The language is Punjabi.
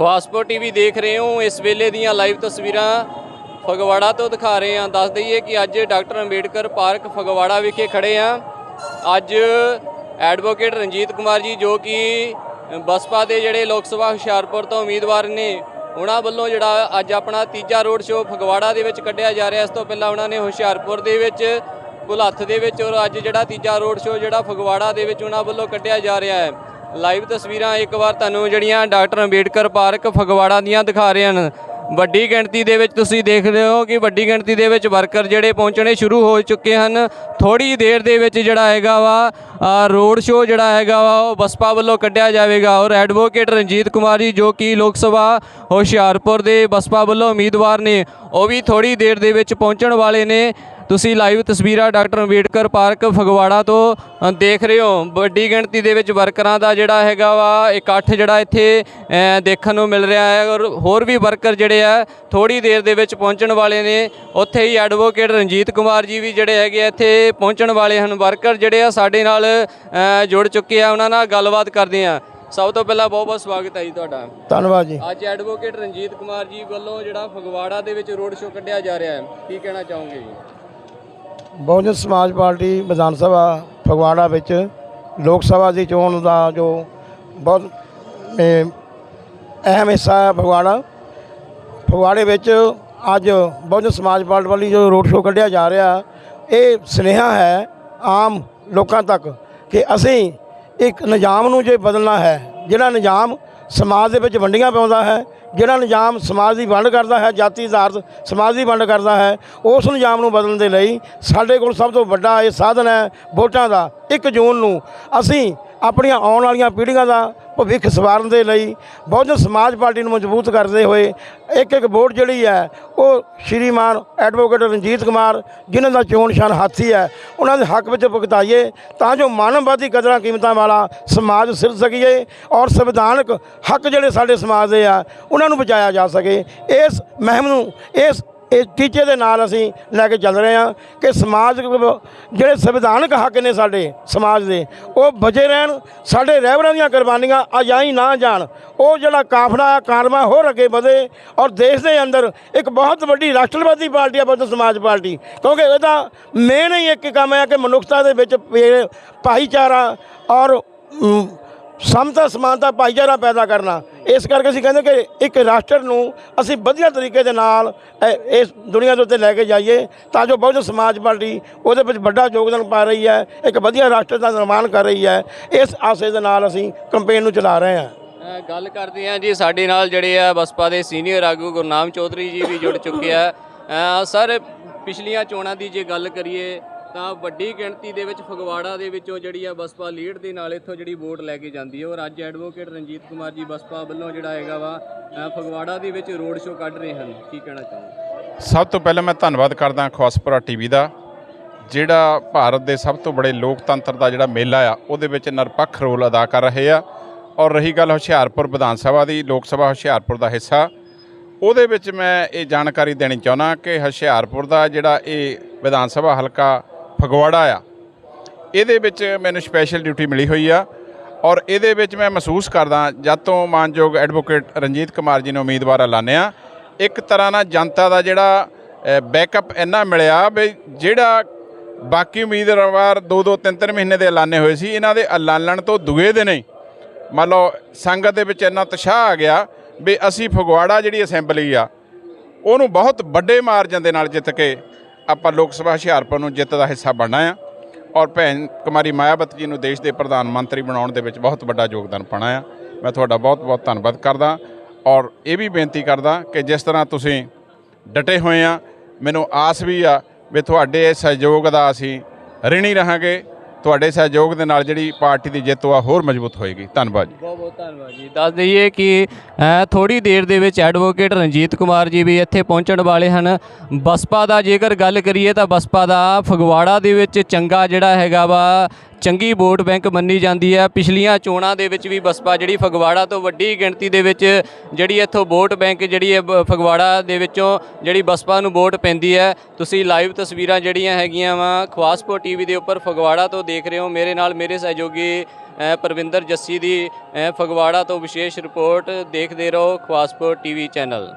ਖਵਾਸਪੁਰ ਟੀਵੀ ਦੇਖ ਰਹੇ ਹੋ। ਇਸ ਵੇਲੇ ਦੀਆਂ ਲਾਈਵ ਤਸਵੀਰਾਂ ਫਗਵਾੜਾ ਤੋਂ ਦਿਖਾ ਰਹੇ ਹਾਂ। ਦੱਸ ਦਈਏ ਕਿ ਅੱਜ ਡਾਕਟਰ ਅੰਬੇਡਕਰ ਪਾਰਕ ਫਗਵਾੜਾ ਵਿਖੇ ਖੜੇ ਹਾਂ। ਅੱਜ ਐਡਵੋਕੇਟ ਰਣਜੀਤ ਕੁਮਾਰ ਜੀ ਜੋ ਕਿ ਬਸਪਾ ਦੇ ਜਿਹੜੇ ਲੋਕ ਸਭਾ ਹੁਸ਼ਿਆਰਪੁਰ ਤੋਂ ਉਮੀਦਵਾਰ ਨੇ, ਉਹਨਾਂ ਵੱਲੋਂ ਜਿਹੜਾ ਅੱਜ ਆਪਣਾ ਤੀਜਾ ਰੋਡ ਸ਼ੋਅ ਫਗਵਾੜਾ ਦੇ ਵਿੱਚ ਕੱਢਿਆ ਜਾ ਰਿਹਾ। ਇਸ ਤੋਂ ਪਹਿਲਾਂ ਉਹਨਾਂ ਨੇ ਹੁਸ਼ਿਆਰਪੁਰ ਦੇ ਵਿੱਚ ਭੁਲੱਥ ਦੇ ਵਿੱਚ ਔਰ ਅੱਜ ਜਿਹੜਾ ਤੀਜਾ ਰੋਡ ਸ਼ੋਅ ਜਿਹੜਾ ਫਗਵਾੜਾ ਦੇ ਵਿੱਚ ਉਹਨਾਂ ਵੱਲੋਂ ਕੱਢਿਆ ਜਾ ਰਿਹਾ ਹੈ। ਲਾਈਵ ਤਸਵੀਰਾਂ ਇੱਕ ਵਾਰ ਤੁਹਾਨੂੰ ਜਿਹੜੀਆਂ ਡਾਕਟਰ ਅੰਬੇਡਕਰ ਪਾਰਕ ਫਗਵਾੜਾ ਦੀਆਂ ਦਿਖਾ ਰਹੇ ਹਨ। ਵੱਡੀ ਗਿਣਤੀ ਦੇ ਵਿੱਚ ਤੁਸੀਂ ਦੇਖ ਰਹੇ ਹੋ ਕਿ ਵੱਡੀ ਗਿਣਤੀ ਦੇ ਵਿੱਚ ਵਰਕਰ ਜਿਹੜੇ ਪਹੁੰਚਣੇ ਸ਼ੁਰੂ ਹੋ ਚੁੱਕੇ ਹਨ। ਥੋੜੀ ਦੇਰ ਦੇ ਵਿੱਚ ਜਿਹੜਾ ਹੈਗਾ ਵਾ ਰੋਡ ਸ਼ੋਅ ਜਿਹੜਾ ਹੈਗਾ ਵਾ, ਉਹ ਬਸਪਾ ਵੱਲੋਂ ਕੱਢਿਆ ਜਾਵੇਗਾ। ਔਰ ਐਡਵੋਕੇਟ ਰਣਜੀਤ ਕੁਮਾਰ ਜੀ ਜੋ ਕਿ ਲੋਕ ਸਭਾ ਹੁਸ਼ਿਆਰਪੁਰ ਦੇ ਬਸਪਾ ਵੱਲੋਂ ਉਮੀਦਵਾਰ ਨੇ, ਉਹ ਵੀ ਥੋੜੀ ਦੇਰ ਦੇ ਵਿੱਚ ਪਹੁੰਚਣ ਵਾਲੇ ਨੇ। ਤੁਸੀਂ ਲਾਈਵ ਤਸਵੀਰਾਂ ਡਾਕਟਰ ਅੰਬੇਡਕਰ ਪਾਰਕ ਫਗਵਾੜਾ ਤੋਂ ਦੇਖ ਰਹੇ ਹੋ। ਵੱਡੀ ਗਿਣਤੀ ਦੇ ਵਿੱਚ ਵਰਕਰਾਂ ਦਾ ਜਿਹੜਾ ਹੈਗਾ ਵਾ ਇਕੱਠ ਜਿਹੜਾ ਇੱਥੇ ਦੇਖਣ ਨੂੰ ਮਿਲ ਰਿਹਾ ਹੈ। ਔਰ ਹੋਰ ਵੀ ਵਰਕਰ ਜਿਹੜੇ ਆ ਥੋੜੀ ਦੇਰ ਦੇ ਵਿੱਚ ਪਹੁੰਚਣ ਵਾਲੇ ਨੇ। ਉੱਥੇ ਹੀ ਐਡਵੋਕੇਟ ਰਣਜੀਤ ਕੁਮਾਰ ਜੀ ਵੀ ਜਿਹੜੇ ਹੈਗੇ ਇੱਥੇ ਪਹੁੰਚਣ ਵਾਲੇ ਹਨ। ਵਰਕਰ ਜਿਹੜੇ ਆ ਸਾਡੇ ਨਾਲ ਜੁੜ ਚੁੱਕੇ ਆ। ਉਹਨਾਂ ਨਾਲ ਗੱਲਬਾਤ ਕਰਦੇ ਆ। ਸਭ ਤੋਂ ਪਹਿਲਾਂ ਬਹੁਤ ਬਹੁਤ ਸਵਾਗਤ ਹੈ ਜੀ ਤੁਹਾਡਾ। ਧੰਨਵਾਦ ਜੀ। ਅੱਜ ਐਡਵੋਕੇਟ ਰਣਜੀਤ ਕੁਮਾਰ ਜੀ ਵੱਲੋਂ ਜਿਹੜਾ ਫਗਵਾੜਾ ਦੇ ਵਿੱਚ ਰੋਡ ਸ਼ੋਅ ਕੱਢਿਆ ਜਾ ਰਿਹਾ ਹੈ। ਕੀ ਕਹਿਣਾ ਚਾਹੋਗੇ ਜੀ? ਬਹੁਜਨ ਸਮਾਜ ਪਾਰਟੀ ਵਿਧਾਨ ਸਭਾ ਫਗਵਾੜਾ ਵਿੱਚ ਲੋਕ ਸਭਾ ਦੀ ਚੋਣ ਦਾ ਜੋ ਬਹੁਤ ਅਹਿਮ ਹਿੱਸਾ ਹੈ ਫਗਵਾੜਾ। ਫਗਵਾੜੇ ਵਿੱਚ ਅੱਜ ਬਹੁਜਨ ਸਮਾਜ ਪਾਰਟੀ ਵਾਲੀ ਜੋ ਰੋਡ ਸ਼ੋਅ ਕੱਢਿਆ ਜਾ ਰਿਹਾ, ਇਹ ਸੁਨੇਹਾ ਹੈ ਆਮ ਲੋਕਾਂ ਤੱਕ ਕਿ ਅਸੀਂ ਇੱਕ ਨਿਜ਼ਾਮ ਨੂੰ ਜੇ ਬਦਲਣਾ ਹੈ, ਜਿਹੜਾ ਨਿਜ਼ਾਮ ਸਮਾਜ ਦੇ ਵਿੱਚ ਵੰਡੀਆਂ ਪਾਉਂਦਾ ਹੈ ਜਿਹੜਾ ਨਿਜ਼ਾਮ ਸਮਾਜ ਦੀ ਵੰਡ ਕਰਦਾ ਹੈ, ਜਾਤੀ ਆਧਾਰਿਤ ਸਮਾਜ ਦੀ ਵੰਡ ਕਰਦਾ ਹੈ, ਉਸ ਨਿਜ਼ਾਮ ਨੂੰ ਬਦਲਣ ਦੇ ਲਈ ਸਾਡੇ ਕੋਲ ਸਭ ਤੋਂ ਵੱਡਾ ਇਹ ਸਾਧਨ ਹੈ ਵੋਟਾਂ ਦਾ 1 ਜੂਨ ਨੂੰ। ਅਸੀਂ ਆਪਣੀਆਂ ਆਉਣ ਵਾਲੀਆਂ ਪੀੜ੍ਹੀਆਂ ਦਾ ਭਵਿੱਖ ਸਵਾਰਨ ਦੇ ਲਈ ਬਹੁਜਨ ਸਮਾਜ ਪਾਰਟੀ ਨੂੰ ਮਜ਼ਬੂਤ ਕਰਦੇ ਹੋਏ ਇੱਕ ਇੱਕ ਵੋਟ ਜਿਹੜੀ ਹੈ ਉਹ ਸ਼੍ਰੀਮਾਨ ਐਡਵੋਕੇਟ ਰਣਜੀਤ ਕੁਮਾਰ ਜਿਨ੍ਹਾਂ ਦਾ ਚੋਣ ਨਿਸ਼ਾਨ ਹਾਥੀ ਹੈ, ਉਹਨਾਂ ਦੇ ਹੱਕ ਵਿੱਚ ਭੁਗਤਾਈਏ ਤਾਂ ਜੋ ਮਾਨਵਵਾਦੀ ਕਦਰਾਂ ਕੀਮਤਾਂ ਵਾਲਾ ਸਮਾਜ ਸਿਰ ਸਕੀਏ ਔਰ ਸੰਵਿਧਾਨਕ ਹੱਕ ਜਿਹੜੇ ਸਾਡੇ ਸਮਾਜ ਦੇ ਆ, ਉਹਨਾਂ ਨੂੰ ਬਚਾਇਆ ਜਾ ਸਕੇ। ਇਸ ਮਹਿਮ ਨੂੰ, ਇਸ ਇਸ ਟੀਚੇ ਦੇ ਨਾਲ ਅਸੀਂ ਲੈ ਕੇ ਚੱਲ ਰਹੇ ਹਾਂ ਕਿ ਸਮਾਜ ਜਿਹੜੇ ਸੰਵਿਧਾਨਕ ਹੱਕ ਨੇ ਸਾਡੇ ਸਮਾਜ ਦੇ, ਉਹ ਬਚੇ ਰਹਿਣ, ਸਾਡੇ ਰਹਿਬਰਾਂ ਦੀਆਂ ਕੁਰਬਾਨੀਆਂ ਅਜਾਈ ਨਾ ਜਾਣ। ਉਹ ਜਿਹੜਾ ਕਾਫਲਾ ਕਾਰਵਾ ਹੋਰ ਅੱਗੇ ਵਧੇ ਔਰ ਦੇਸ਼ ਦੇ ਅੰਦਰ ਇੱਕ ਬਹੁਤ ਵੱਡੀ ਰਾਸ਼ਟਰਵਾਦੀ ਪਾਰਟੀ ਆ ਬਹੁਜਨ ਸਮਾਜ ਪਾਰਟੀ। ਕਿਉਂਕਿ ਇਹਦਾ ਮੇਨ ਹੀ ਇੱਕ ਕੰਮ ਹੈ ਕਿ ਮਨੁੱਖਤਾ ਦੇ ਵਿੱਚ ਭਾਈਚਾਰਾ ਔਰ ਸਮਤਾ ਸਮਾਨਤਾ ਭਾਈਚਾਰਾ ਪੈਦਾ ਕਰਨਾ। ਇਸ ਕਰਕੇ ਅਸੀਂ ਕਹਿੰਦੇ ਕਿ ਇੱਕ ਰਾਸ਼ਟਰ ਨੂੰ ਅਸੀਂ ਵਧੀਆ ਤਰੀਕੇ ਦੇ ਨਾਲ ਇਸ ਦੁਨੀਆ ਦੇ ਉੱਤੇ ਲੈ ਕੇ ਜਾਈਏ ਤਾਂ ਜੋ ਬਹੁਜਨ ਸਮਾਜ ਪਾਰਟੀ ਉਹਦੇ ਵਿੱਚ ਵੱਡਾ ਯੋਗਦਾਨ ਪਾ ਰਹੀ ਹੈ, ਇੱਕ ਵਧੀਆ ਰਾਸ਼ਟਰ ਦਾ ਨਿਰਮਾਣ ਕਰ ਰਹੀ ਹੈ। ਇਸ ਆਸੇ ਦੇ ਨਾਲ ਅਸੀਂ ਕੰਪੇਨ ਨੂੰ ਚਲਾ ਰਹੇ ਹਾਂ। ਗੱਲ ਕਰਦੇ ਹਾਂ ਜੀ ਸਾਡੇ ਨਾਲ ਜਿਹੜੇ ਆ ਬਸਪਾ ਦੇ ਸੀਨੀਅਰ ਆਗੂ ਗੁਰਨਾਮ ਚੌਧਰੀ ਜੀ ਵੀ ਜੁੜ ਚੁੱਕੇ ਆ। ਸਰ, ਪਿਛਲੀਆਂ ਚੋਣਾਂ ਦੀ ਜੇ ਗੱਲ ਕਰੀਏ ਤਾਂ ਵੱਡੀ ਗਿਣਤੀ ਦੇ ਵਿੱਚ ਫਗਵਾੜਾ ਦੇ ਵਿੱਚੋਂ ਜਿਹੜੀ ਆ ਬਸਪਾ ਲੀਡ ਦੇ ਨਾਲ ਇੱਥੋਂ ਜਿਹੜੀ ਵੋਟ ਲੈ ਕੇ ਜਾਂਦੀ ਹੈ ਔਰ ਅੱਜ ਐਡਵੋਕੇਟ ਰਣਜੀਤ ਕੁਮਾਰ ਜੀ ਬਸਪਾ ਵੱਲੋਂ ਜਿਹੜਾ ਹੈਗਾ ਵਾ ਫਗਵਾੜਾ ਦੇ ਵਿੱਚ ਰੋਡ ਸ਼ੋਅ ਕੱਢ ਰਹੇ ਹਨ। ਕੀ ਕਹਿਣਾ ਚਾਹੁੰਦੇ ਸਭ ਤੋਂ ਪਹਿਲਾਂ ਮੈਂ ਧੰਨਵਾਦ ਕਰਦਾ ਖਵਾਸਪੁਰਾ ਟੀਵੀ ਦਾ, ਜਿਹੜਾ ਭਾਰਤ ਦੇ ਸਭ ਤੋਂ ਬੜੇ ਲੋਕਤੰਤਰ ਦਾ ਜਿਹੜਾ ਮੇਲਾ ਆ, ਉਹਦੇ ਵਿੱਚ ਨਿਰਪੱਖ ਰੋਲ ਅਦਾ ਕਰ ਰਹੇ ਆ। ਔਰ ਰਹੀ ਗੱਲ ਹੁਸ਼ਿਆਰਪੁਰ ਵਿਧਾਨ ਸਭਾ ਦੀ, ਲੋਕ ਸਭਾ ਹੁਸ਼ਿਆਰਪੁਰ ਦਾ ਹਿੱਸਾ, ਉਹਦੇ ਵਿੱਚ ਮੈਂ ਇਹ ਜਾਣਕਾਰੀ ਦੇਣੀ ਚਾਹੁੰਦਾ ਕਿ ਹੁਸ਼ਿਆਰਪੁਰ ਦਾ ਜਿਹੜਾ ਇਹ ਵਿਧਾਨ ਸਭਾ ਹਲਕਾ ਫਗਵਾੜਾ ਆ। ਇਹਦੇ ਵਿੱਚ ਮੈਨੂੰ ਸਪੈਸ਼ਲ ਡਿਊਟੀ ਮਿਲੀ ਹੋਈ ਆ ਔਰ ਇਹਦੇ ਵਿੱਚ ਮੈਂ ਮਹਿਸੂਸ ਕਰਦਾ ਜਦ ਤੋਂ ਮਾਨਯੋਗ ਐਡਵੋਕੇਟ ਰਣਜੀਤ ਕੁਮਾਰ ਜੀ ਨੂੰ ਉਮੀਦਵਾਰ ਐਲਾਨਿਆ ਇੱਕ ਤਰ੍ਹਾਂ ਨਾਲ ਜਨਤਾ ਦਾ ਜਿਹੜਾ ਬੈਕਅਪ ਇੰਨਾ ਮਿਲਿਆ ਵੀ ਜਿਹੜਾ ਬਾਕੀ ਉਮੀਦਵਾਰ ਦੋ ਦੋ ਤਿੰਨ ਤਿੰਨ ਮਹੀਨੇ ਦੇ ਐਲਾਨੇ ਹੋਏ ਸੀ, ਇਹਨਾਂ ਦੇ ਐਲਾਨਣ ਤੋਂ ਦੁਏ ਦਿਨ ਹੀ ਮੰਨ ਲਓ ਸੰਗਤ ਦੇ ਵਿੱਚ ਇੰਨਾ ਉਤਸ਼ਾਹ ਆ ਗਿਆ ਵੀ ਅਸੀਂ ਫਗਵਾੜਾ ਜਿਹੜੀ ਅਸੈਂਬਲੀ ਆ, ਉਹਨੂੰ ਬਹੁਤ ਵੱਡੇ ਮਾਰਜਨ ਦੇ ਨਾਲ ਜਿੱਤ ਕੇ ਆਪਾਂ ਲੋਕ ਸਭਾ ਹੁਸ਼ਿਆਰਪੁਰ ਨੂੰ ਜਿੱਤ ਦਾ ਹਿੱਸਾ ਬਣਨਾ ਆ ਔਰ ਭੈਣ ਕੁਮਾਰੀ ਮਾਇਆਵਤੀ ਜੀ ਨੂੰ ਦੇਸ਼ ਦੇ ਪ੍ਰਧਾਨ ਮੰਤਰੀ ਬਣਾਉਣ ਦੇ ਵਿੱਚ ਬਹੁਤ ਵੱਡਾ ਯੋਗਦਾਨ ਪਾਉਣਾ ਆ। ਮੈਂ ਤੁਹਾਡਾ ਬਹੁਤ ਬਹੁਤ ਧੰਨਵਾਦ ਕਰਦਾ ਔਰ ਇਹ ਵੀ ਬੇਨਤੀ ਕਰਦਾ ਕਿ ਜਿਸ ਤਰ੍ਹਾਂ ਤੁਸੀਂ ਡਟੇ ਹੋਏ ਆ, ਮੈਨੂੰ ਆਸ ਵੀ ਆ ਵੀ ਤੁਹਾਡੇ ਸਹਿਯੋਗ ਦਾ ਅਸੀਂ ਰਿਣੀ ਰਹਾਂਗੇ। ਤੁਹਾਡੇ ਸਹਿਯੋਗ ਦੇ ਨਾਲ ਜਿਹੜੀ ਪਾਰਟੀ ਦੀ ਜਿੱਤ ਉਹ ਆ ਹੋਰ ਮਜ਼ਬੂਤ ਹੋਏਗੀ। ਧੰਨਵਾਦ ਜੀ। ਬਹੁਤ ਬਹੁਤ ਧੰਨਵਾਦ ਜੀ। ਦੱਸ ਦਈਏ ਕਿ ਥੋੜੀ ਦੇਰ ਦੇ ਵਿੱਚ ਐਡਵੋਕੇਟ ਰਣਜੀਤ ਕੁਮਾਰ ਜੀ ਵੀ ਇੱਥੇ ਪਹੁੰਚਣ ਵਾਲੇ ਹਨ। ਬਸਪਾ ਦਾ ਜੇਕਰ ਗੱਲ ਕਰੀਏ ਤਾਂ ਬਸਪਾ ਦਾ ਫਗਵਾੜਾ ਦੇ ਵਿੱਚ ਚੰਗਾ ਜਿਹੜਾ ਹੈਗਾ ਵਾ ਚੰਗੀ ਵੋਟ ਬੈਂਕ ਮੰਨੀ ਜਾਂਦੀ ਹੈ। ਪਿਛਲੀਆਂ ਚੋਣਾਂ ਦੇ ਵਿੱਚ ਵੀ ਬਸਪਾ ਜਿਹੜੀ ਫਗਵਾੜਾ ਤੋਂ ਵੱਡੀ ਗਿਣਤੀ ਦੇ ਵਿੱਚ ਜਿਹੜੀ ਇੱਥੋਂ ਵੋਟ ਬੈਂਕ ਜਿਹੜੀ ਹੈ, ਬ- ਫਗਵਾੜਾ ਦੇ ਵਿੱਚੋਂ ਜਿਹੜੀ ਬਸਪਾ ਨੂੰ ਵੋਟ ਪੈਂਦੀ ਹੈ। ਤੁਸੀਂ ਲਾਈਵ ਤਸਵੀਰਾਂ ਜਿਹੜੀਆਂ ਹੈਗੀਆਂ ਵਾ ਖਵਾਸਪੁਰ ਟੀਵੀ ਦੇ ਉੱਪਰ ਫਗਵਾੜਾ ਤੋਂ ਦੇਖ ਰਹੇ ਹੋ। ਮੇਰੇ ਨਾਲ ਮੇਰੇ ਸਹਿਯੋਗੀ ਪਰਵਿੰਦਰ ਜੱਸੀ ਦੀ ਫਗਵਾੜਾ ਤੋਂ ਵਿਸ਼ੇਸ਼ ਰਿਪੋਰਟ ਦੇਖਦੇ ਰਹੋ ਖਵਾਸਪੁਰ ਟੀਵੀ ਚੈਨਲ।